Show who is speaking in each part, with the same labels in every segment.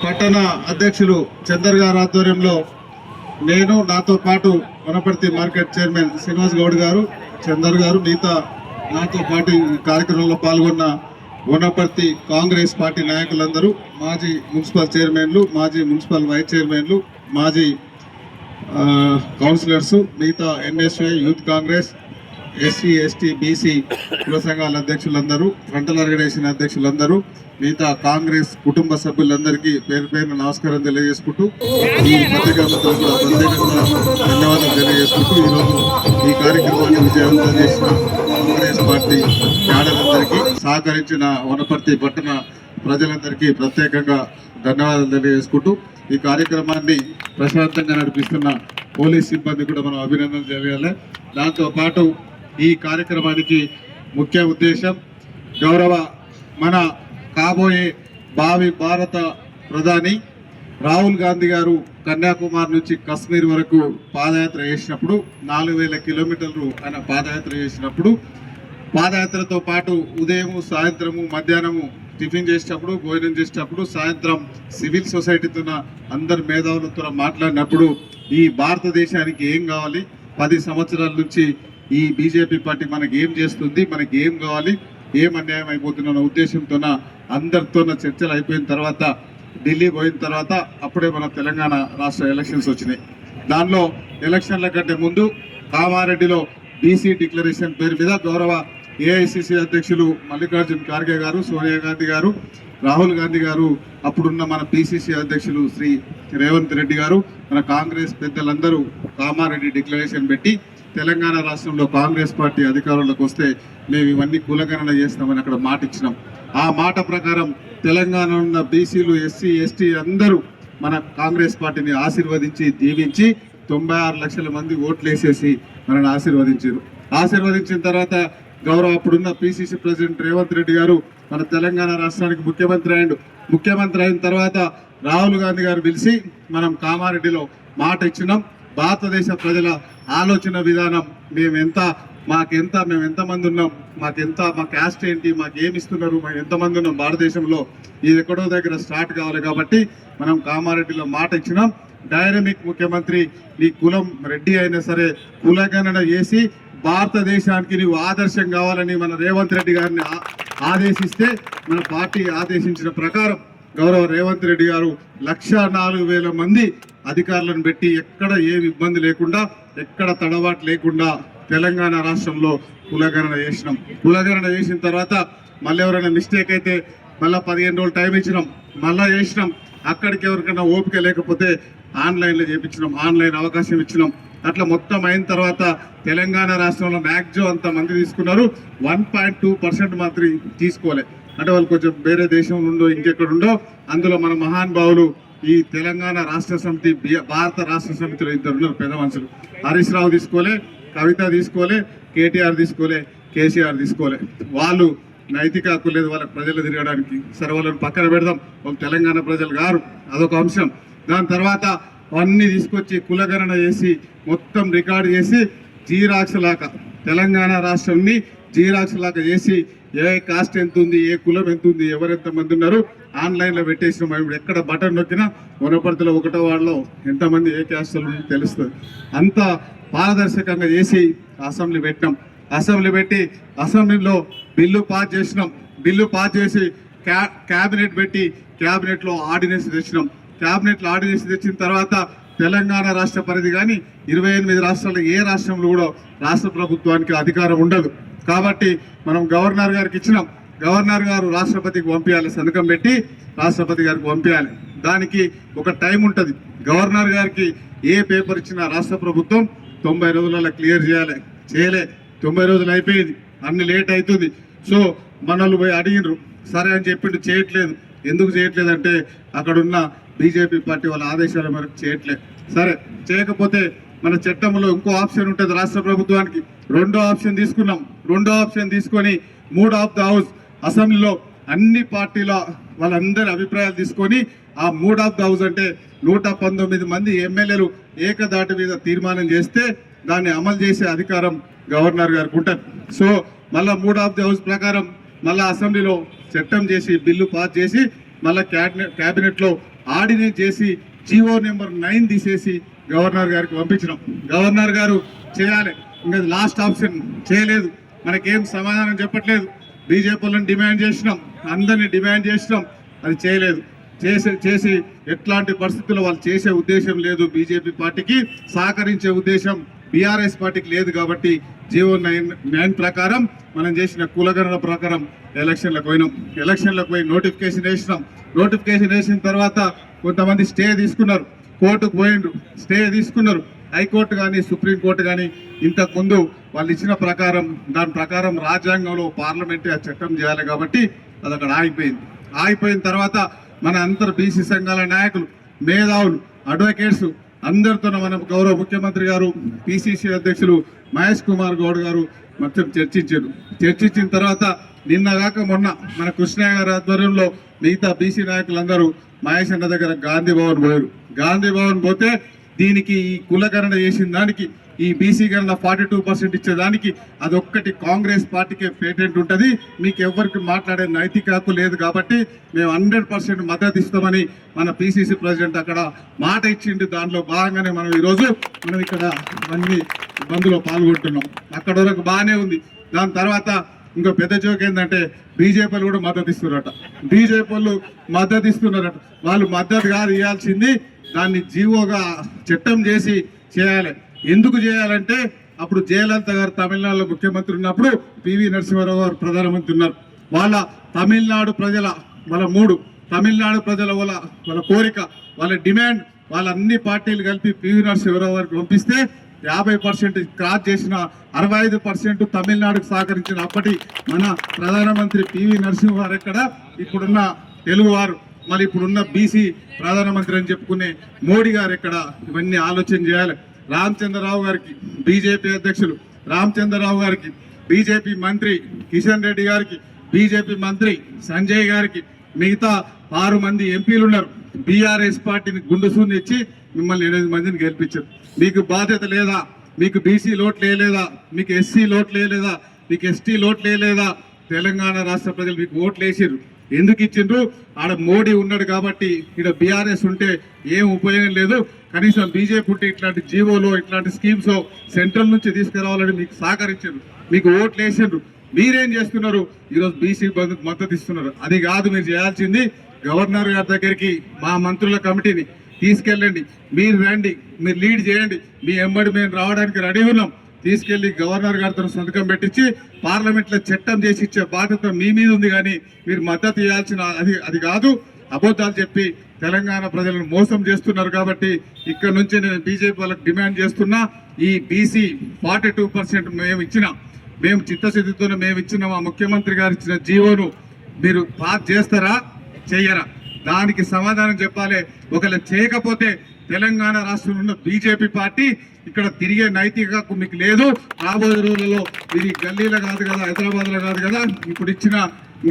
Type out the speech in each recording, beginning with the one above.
Speaker 1: పట్టణ అధ్యక్షులు చందర్ గారి ఆధ్వర్యంలో నేను నాతో పాటు వనపర్తి మార్కెట్ చైర్మన్ శ్రీనివాస్ గౌడ్ గారు చందర్ గారు మిగతా నాతో పాటు కార్యక్రమంలో పాల్గొన్న వనపర్తి కాంగ్రెస్ పార్టీ నాయకులందరూ మాజీ మున్సిపల్ చైర్మన్లు మాజీ మున్సిపల్ వైస్ చైర్మన్లు మాజీ కౌన్సిలర్సు కౌన్సిలర్స్ మిగతా NSI youth Congress SC ST BC కుల సంఘాల అధ్యక్షులందరూ ఫ్రంటల్ ఆర్గనైజేషన్ అధ్యక్షులందరూ మిగతా కాంగ్రెస్ కుటుంబ సభ్యులందరికీ పేరు పేరున నమస్కారం తెలియజేసుకుంటూ ఈ పత్రికా మిత్రులకు ప్రత్యేకంగా ధన్యవాదాలు తెలియజేసుకుంటూ ఈరోజు ఈ కార్యక్రమాన్ని విజయవంతం చేసిన కాంగ్రెస్ పార్టీ క్యాడర్లందరికీ సహకరించిన వనపర్తి పట్టణ ప్రజలందరికీ ప్రత్యేకంగా ధన్యవాదాలు తెలియజేసుకుంటూ ఈ కార్యక్రమాన్ని ప్రశాంతంగా నడిపిస్తున్న పోలీస్ సిబ్బంది కూడా మనం అభినందన తెలియాలి. దాంతో పాటు ఈ కార్యక్రమానికి ముఖ్య ఉద్దేశం గౌరవ మన కాబోయే భావి భారత ప్రధాని రాహుల్ గాంధీ గారు కన్యాకుమారి నుంచి కశ్మీర్ వరకు పాదయాత్ర చేసినప్పుడు నాలుగు వేల కిలోమీటర్లు ఆయన పాదయాత్ర చేసినప్పుడు పాదయాత్రతో పాటు ఉదయము సాయంత్రము మధ్యాహ్నము టిఫిన్ చేసేటప్పుడు భోజనం చేసేటప్పుడు సాయంత్రం సివిల్ సొసైటీతో అందరు మేధావులతో మాట్లాడినప్పుడు ఈ భారతదేశానికి ఏం కావాలి? పది సంవత్సరాల నుంచి ఈ బీజేపీ పార్టీ మనకి ఏం చేస్తుంది మనకి ఏం కావాలి ఏం అన్యాయం అయిపోతున్న ఉద్దేశంతో అందరితో చర్చలు అయిపోయిన తర్వాత ఢిల్లీ పోయిన తర్వాత అప్పుడే మన తెలంగాణ రాష్ట్ర ఎలక్షన్స్ వచ్చినాయి. దానిలో ఎలక్షన్ల కంటే ముందు కామారెడ్డిలో బీసీ డిక్లరేషన్ పేరు మీద గౌరవ ఏఐసిసి అధ్యక్షులు మల్లికార్జున్ ఖార్గే గారు సోనియా గాంధీ గారు రాహుల్ గాంధీ గారు అప్పుడున్న మన పిసిసి అధ్యక్షులు శ్రీ రేవంత్ రెడ్డి గారు మన కాంగ్రెస్ పెద్దలందరూ కామారెడ్డి డిక్లరేషన్ పెట్టి తెలంగాణ రాష్ట్రంలో కాంగ్రెస్ పార్టీ అధికారంలోకి వస్తే మేము ఇవన్నీ కులగణన చేస్తామని అక్కడ మాట ఇచ్చినాం. ఆ మాట ప్రకారం తెలంగాణ ఉన్న బీసీలు ఎస్సీ ఎస్టీ అందరూ మన కాంగ్రెస్ పార్టీని ఆశీర్వదించి దీవించి తొంభై ఆరు లక్షల మంది ఓట్లు వేసేసి మనల్ని ఆశీర్వదించారు. ఆశీర్వదించిన తర్వాత గౌరవ అప్పుడున్న పిసిసి ప్రెసిడెంట్ రేవంత్ రెడ్డి గారు మన తెలంగాణ రాష్ట్రానికి ముఖ్యమంత్రి అయిండు ముఖ్యమంత్రి అయిన తర్వాత రాహుల్ గాంధీ గారు పిలిచి మనం కామారెడ్డిలో మాట ఇచ్చినాం. భారతదేశ ప్రజల ఆలోచన విధానం మేము ఎంత మాకెంత మేము ఎంతమంది ఉన్నాం మాకెంత మా క్యాస్ట్ ఏంటి మాకు ఏమి ఇస్తున్నారు మేము ఎంతమంది ఉన్నాం భారతదేశంలో ఇది ఎక్కడో దగ్గర స్టార్ట్ కావాలి కాబట్టి మనం కామారెడ్డిలో మాట ఇచ్చినాం. డైనమిక్ ముఖ్యమంత్రి నీ కులం రెడ్డి అయినా సరే కులగణన చేసి భారతదేశానికి నీవు ఆదర్శం కావాలని మన రేవంత్ రెడ్డి గారిని ఆదేశిస్తే మన పార్టీ ఆదేశించిన ప్రకారం గౌరవ రేవంత్ రెడ్డి గారు లక్ష నాలుగు వేల మంది అధికారులను పెట్టి ఎక్కడ ఏమి ఇబ్బంది లేకుండా ఎక్కడ తడబాటు లేకుండా తెలంగాణ రాష్ట్రంలో కులగణన చేసినాం. కులగణన చేసిన తర్వాత మళ్ళీ ఎవరైనా మిస్టేక్ అయితే మళ్ళీ పదిహేను రోజులు టైం ఇచ్చినాం. మళ్ళీ చేసినాం. అక్కడికి ఎవరికైనా ఓపిక లేకపోతే ఆన్లైన్లో చేపించినాం. ఆన్లైన్ అవకాశం ఇచ్చినాం. అట్లా మొత్తం అయిన తర్వాత తెలంగాణ రాష్ట్రంలో మ్యాక్సిమం అంత మంది తీసుకున్నారు. వన్ పాయింట్ టూ పర్సెంట్ మాత్రం తీసుకోలే. అంటే వాళ్ళు కొంచెం వేరే దేశం నుండో ఇంకెక్కడుండో అందులో మన మహానుభావులు ఈ తెలంగాణ రాష్ట్ర సమితి భారత రాష్ట్ర సమితిలో ఇద్దరు ఉన్నారు పెద్ద మనుషులు. హరీష్ రావు తీసుకోలే కవిత తీసుకోలే కేటీఆర్ తీసుకోలే కేసీఆర్ తీసుకోలే. వాళ్ళు నైతిక హక్కు లేదు వాళ్ళకి ప్రజలు తిరగడానికి. సరే వాళ్ళని పక్కన పెడదాం. వాళ్ళు తెలంగాణ ప్రజలు గారు అదొక అంశం. దాని తర్వాత అన్ని తీసుకొచ్చి కులగణన చేసి మొత్తం రికార్డు చేసి జీరాక్స్ లాగా తెలంగాణ రాష్ట్రంని జీరాక్స్ లాగా చేసి ఏ కాస్ట్ ఎంత ఉంది ఏ కులం ఎంత ఉంది ఎవరు మంది ఉన్నారు ఆన్లైన్లో పెట్టేసినాం. ఇప్పుడు ఎక్కడ బటన్ నొక్కినా వనపర్తిలో ఒకటో వాళ్ళలో ఎంతమంది ఏ క్యాస్ట్ తెలుస్తుంది. అంత పారదర్శకంగా చేసి అసెంబ్లీ పెట్టినాం. అసెంబ్లీ పెట్టి అసెంబ్లీలో బిల్లు పాస్ చేసినాం. బిల్లు పాస్ చేసి క్యా క్యాబినెట్ పెట్టి క్యాబినెట్లో ఆర్డినెన్స్ తెచ్చినాం. క్యాబినెట్లో ఆర్డినెన్స్ తెచ్చిన తర్వాత తెలంగాణ రాష్ట్ర పరిధి కానీ ఇరవై ఎనిమిది రాష్ట్రాలు ఏ రాష్ట్రంలో కూడా రాష్ట్ర ప్రభుత్వానికి అధికారం ఉండదు. కాబట్టి మనం గవర్నర్ గారికి ఇచ్చినాం. గవర్నర్ గారు రాష్ట్రపతికి పంపించాలి సంతకం పెట్టి రాష్ట్రపతి గారికి పంపించాలి. దానికి ఒక టైం ఉంటుంది. గవర్నర్ గారికి ఏ పేపర్ ఇచ్చినా రాష్ట్ర ప్రభుత్వం తొంభై రోజులలో క్లియర్ చేయాలి. చేయలే. తొంభై రోజులు అయిపోయింది. అన్ని లేట్ అవుతుంది. సో మనల్ని పోయి అడిగినరు సరే అని చెప్పిండు చేయట్లేదు. ఎందుకు చేయట్లేదు అంటే అక్కడున్న బీజేపీ పార్టీ వాళ్ళ ఆదేశాల మేరకు చేయట్లేదు సరే చేయకపోతే మన చట్టంలో ఇంకో ఆప్షన్ ఉంటుంది రాష్ట్ర ప్రభుత్వానికి. రెండో ఆప్షన్ తీసుకున్నాం. రెండో ఆప్షన్ తీసుకొని మూడ్ ఆఫ్ ద హౌస్. అసెంబ్లీలో అన్ని పార్టీల వాళ్ళందరి అభిప్రాయాలు తీసుకొని ఆ మూడ్ ఆఫ్ ద హౌస్ అంటే నూట పంతొమ్మిది మంది ఎమ్మెల్యేలు ఏకదాటి మీద తీర్మానం చేస్తే దాన్ని అమలు చేసే అధికారం గవర్నర్ గారికి ఉంటుంది. సో మళ్ళా మూడ్ ఆఫ్ ది హౌస్ ప్రకారం మళ్ళా అసెంబ్లీలో చట్టం చేసి బిల్లు పాస్ చేసి మళ్ళా క్యాబినెట్ క్యాబినెట్లో ఆర్డినేట్ చేసి జీవో నెంబర్ నైన్ తీసేసి గవర్నర్ గారికి పంపించినాం. గవర్నర్ గారు చేయాలి. ఇంకా లాస్ట్ ఆప్షన్ చేయలేదు. మనకేం సమాధానం చెప్పట్లేదు. బీజేపీ డిమాండ్ చేసినాం. అందరినీ డిమాండ్ చేసినాం. అది చేయలేదు. చేసే చేసి ఎట్లాంటి పరిస్థితుల్లో వాళ్ళు చేసే ఉద్దేశం లేదు బీజేపీ పార్టీకి సహకరించే ఉద్దేశం బీఆర్ఎస్ పార్టీకి లేదు కాబట్టి జీవో నైన్ నైన్ ప్రకారం మనం చేసిన కులగణన ప్రకారం ఎలక్షన్లకు పోయినాం. ఎలక్షన్లకు పోయి నోటిఫికేషన్ వేసినాం. నోటిఫికేషన్ వేసిన తర్వాత కొంతమంది స్టే తీసుకున్నారు. కోర్టుకు పోయిండ్రు. స్టే తీసుకున్నారు. హైకోర్టు కానీ సుప్రీంకోర్టు కానీ ఇంతకు ముందు వాళ్ళు ఇచ్చిన ప్రకారం దాని ప్రకారం రాజ్యాంగంలో పార్లమెంట్ ఆ చట్టం చేయాలి కాబట్టి అది అక్కడ ఆగిపోయింది. ఆగిపోయిన తర్వాత మన అంతర్ బీసీ సంఘాల నాయకులు మేధావులు అడ్వకేట్స్ అందరితో మన గౌరవ ముఖ్యమంత్రి గారు పిసిసి అధ్యక్షులు మహేష్ కుమార్ గౌడ్ గారు మొత్తం చర్చించారు. చర్చించిన తర్వాత నిన్నగాక మొన్న మన కృష్ణయ్య గారి ఆధ్వర్యంలో మిగతా బీసీ నాయకులందరూ మహేష్ అన్న దగ్గర గాంధీ భవన్ పోయారు. గాంధీ భవన్ పోతే దీనికి ఈ కులకరణ చేసిన దానికి ఈ బీసీ గణన ఫార్టీ టూ పర్సెంట్ ఇచ్చేదానికి అదొక్కటి కాంగ్రెస్ పార్టీకే పేటెంట్ ఉంటుంది. మీకు ఎవరికి మాట్లాడే నైతిక హక్కు లేదు కాబట్టి మేము హండ్రెడ్ పర్సెంట్ మద్దతు ఇస్తామని మన పిసిసి ప్రెసిడెంట్ అక్కడ మాట ఇచ్చిండు. దాంట్లో భాగంగానే మనం ఈరోజు మనం ఇక్కడ అన్ని బంధులో పాల్గొంటున్నాం. అక్కడ వరకు బాగానే ఉంది. దాని తర్వాత ఇంకో పెద్ద జోక్ ఏంటంటే బీజేపీలు కూడా మద్దతు ఇస్తున్నారట. బీజేపీలు వాళ్ళు మద్దతు ఇస్తున్నారట. వాళ్ళు మద్దతు కాదు ఇవ్వాల్సింది దాన్ని జీవోగా చట్టం చేసి చేయాలి. ఎందుకు చేయాలంటే అప్పుడు జయలలిత గారు తమిళనాడులో ముఖ్యమంత్రి ఉన్నప్పుడు పివి నరసింహారావు గారు ప్రధానమంత్రి ఉన్నారు. వాళ్ళ తమిళనాడు ప్రజల వాళ్ళ మూడు తమిళనాడు ప్రజల వాళ్ళ వాళ్ళ కోరిక వాళ్ళ డిమాండ్ వాళ్ళ అన్ని పార్టీలు కలిపి పివి నరసింహారావు గారికి పంపిస్తే యాభై పర్సెంట్ క్రాస్ చేసిన అరవై ఐదు పర్సెంట్ తమిళనాడుకు సహకరించిన అప్పటి మన ప్రధానమంత్రి పివి నరసింహారావు ఎక్కడ? ఇప్పుడున్న తెలుగువారు మరి ఇప్పుడున్న బీసీ ప్రధానమంత్రి అని చెప్పుకునే మోడీ గారు ఎక్కడ? ఇవన్నీ ఆలోచన చేయాలి. రామచంద్రరావు గారికి బీజేపీ అధ్యక్షులు రామచంద్రరావు గారికి బీజేపీ మంత్రి కిషన్ రెడ్డి గారికి బీజేపీ మంత్రి సంజయ్ గారికి మిగతా ఆరు మంది ఎంపీలు ఉన్నారు. బీఆర్ఎస్ పార్టీని గుండుసూని ఇచ్చి మిమ్మల్ని ఎనిమిది మందిని గెలిపించారు. మీకు బాధ్యత లేదా? మీకు బీసీ లోటు లేదా మీకు ఎస్సీ లోటు లేదా మీకు ఎస్టీ లోటు లేదా తెలంగాణ రాష్ట్ర ప్రజలు మీకు ఓట్లు వేసారు ఎందుకు ఇచ్చిండ్రు? ఆడ మోడీ ఉన్నాడు కాబట్టి ఇక్కడ బీఆర్ఎస్ ఉంటే ఏం ఉపయోగం లేదు. కనీసం బీజేపీ ఉంటే ఇట్లాంటి జీవోలో ఇట్లాంటి స్కీమ్స్ సెంట్రల్ నుంచి తీసుకురావాలని మీకు సహకరించారు మీకు ఓట్లు వేసిండ్రు. మీరేం చేస్తున్నారు? ఈరోజు బీసీ బంధుకు మద్దతు ఇస్తున్నారు. అది కాదు మీరు చేయాల్సింది గవర్నర్ గారి దగ్గరికి మా మంత్రుల కమిటీని తీసుకెళ్ళండి. మీరు రండి. మీరు లీడ్ చేయండి. మీ ఎంబడి మేము రావడానికి రెడీ ఉన్నాం. తీసుకెళ్ళి గవర్నర్ గారితో సంతకం పెట్టించి పార్లమెంట్లో చట్టం చేసి ఇచ్చే బాధ్యత మీ మీద ఉంది కానీ మీరు మద్దతు ఇవ్వాల్సిన అది అది కాదు. అబద్ధాలు చెప్పి తెలంగాణ ప్రజలను మోసం చేస్తున్నారు కాబట్టి ఇక్కడ నుంచి నేను బీజేపీ వాళ్ళకి డిమాండ్ చేస్తున్నా. ఈ బీసీ ఫార్టీ టూ పర్సెంట్ మేము ఇచ్చిన మేము చిత్తశుద్ధితో మేము ఇచ్చిన మా ముఖ్యమంత్రి గారు ఇచ్చిన జీవోను మీరు పాస్ చేస్తారా? చెయ్యరా? దానికి సమాధానం చెప్పాలి. ఒకవేళ చేయకపోతే తెలంగాణ రాష్ట్రంలో ఉన్న బీజేపీ పార్టీ ఇక్కడ తిరిగే నైతిక మీకు లేదు. రాబోయే రోజులలో ఇది గల్లీలో కాదు కదా హైదరాబాద్లో కాదు కదా ఇప్పుడు ఇచ్చిన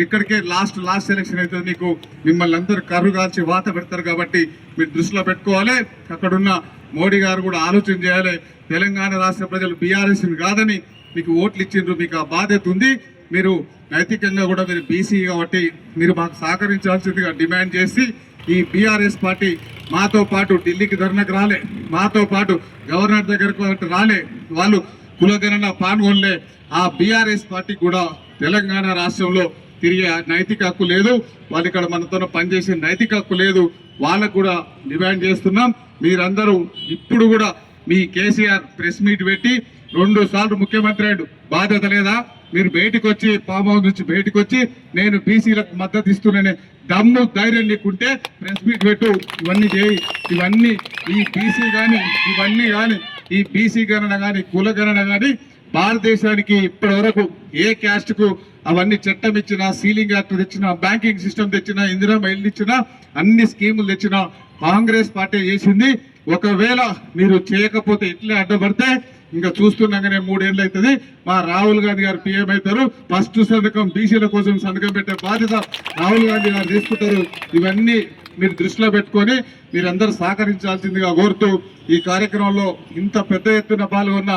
Speaker 1: ఇక్కడికే లాస్ట్ లాస్ట్ ఎలక్షన్ అయితే మీకు. మిమ్మల్ని అందరూ కర్రు కాల్చి వాత పెడతారు కాబట్టి మీరు దృష్టిలో పెట్టుకోవాలి. అక్కడున్న మోడీ గారు కూడా ఆలోచన చేయాలి. తెలంగాణ రాష్ట్ర ప్రజలు బీఆర్ఎస్ కాదని మీకు ఓట్లు ఇచ్చిండ్రు మీకు ఆ బాధ్యత ఉంది. మీరు నైతికంగా కూడా మీరు బీసీ కాబట్టి మీరు మాకు సహకరించాల్సిందిగా డిమాండ్ చేసి ఈ బీఆర్ఎస్ పార్టీ మాతో పాటు ఢిల్లీకి ధర్నకు రాలే మాతో పాటు గవర్నర్ దగ్గరకు రాలే వాళ్ళు కులగణన పాల్గొనలే. ఆ బీఆర్ఎస్ పార్టీ కూడా తెలంగాణ రాష్ట్రంలో తిరిగే నైతిక హక్కు లేదు వాళ్ళు ఇక్కడ మనతో పనిచేసే నైతిక హక్కు లేదు వాళ్ళకు కూడా డిమాండ్ చేస్తున్నాం. మీరందరూ ఇప్పుడు కూడా మీ కేసీఆర్ ప్రెస్ మీట్ పెట్టి రెండు సార్లు ముఖ్యమంత్రి అయ్యాడు. బాధ్యత లేదా? మీరు బయటకు వచ్చి ఫామ్ హౌస్ నుంచి బయటకు వచ్చి నేను బీసీలకు మద్దతు ఇస్తున్నానే దమ్ము ధైర్యం నీకుంటే ప్రెస్ మీట్ పెట్టు. ఇవన్నీ చేయి. ఇవన్నీ ఈ బీసీ కానీ ఇవన్నీ కానీ ఈ బీసీ గణన కానీ కుల గణన కానీ భారతదేశానికి ఇప్పటి వరకు ఏ క్యాస్ట్కు అవన్నీ చట్టం ఇచ్చినా సీలింగ్ యాక్ట్ తెచ్చినా బ్యాంకింగ్ సిస్టమ్ తెచ్చినా ఇందిరా మైల్ ఇచ్చినా అన్ని స్కీములు తెచ్చినా కాంగ్రెస్ పార్టీ చేసింది. ఒకవేళ మీరు చేయకపోతే ఇట్లే అడ్డపడితే ఇంకా చూస్తున్నాగానే మూడేళ్ళు అవుతుంది. మా రాహుల్ గాంధీ గారు పీఎం అవుతారు. ఫస్ట్ సంతకం బీసీల కోసం సంతకం పెట్టే బాధ్యత రాహుల్ గాంధీ గారు తీసుకుంటారు. ఇవన్నీ మీరు దృష్టిలో పెట్టుకొని మీరందరూ సహకరించాల్సిందిగా కోరుతూ ఈ కార్యక్రమంలో ఇంత పెద్ద ఎత్తున పాల్గొన్న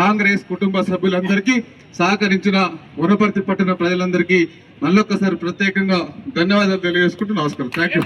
Speaker 1: కాంగ్రెస్ కుటుంబ సభ్యులందరికీ సహకరించిన వనపర్తి పట్టణ ప్రజలందరికీ మళ్ళొక్కసారి ప్రత్యేకంగా ధన్యవాదాలు తెలియజేసుకుంటూ నమస్కారం. Thank you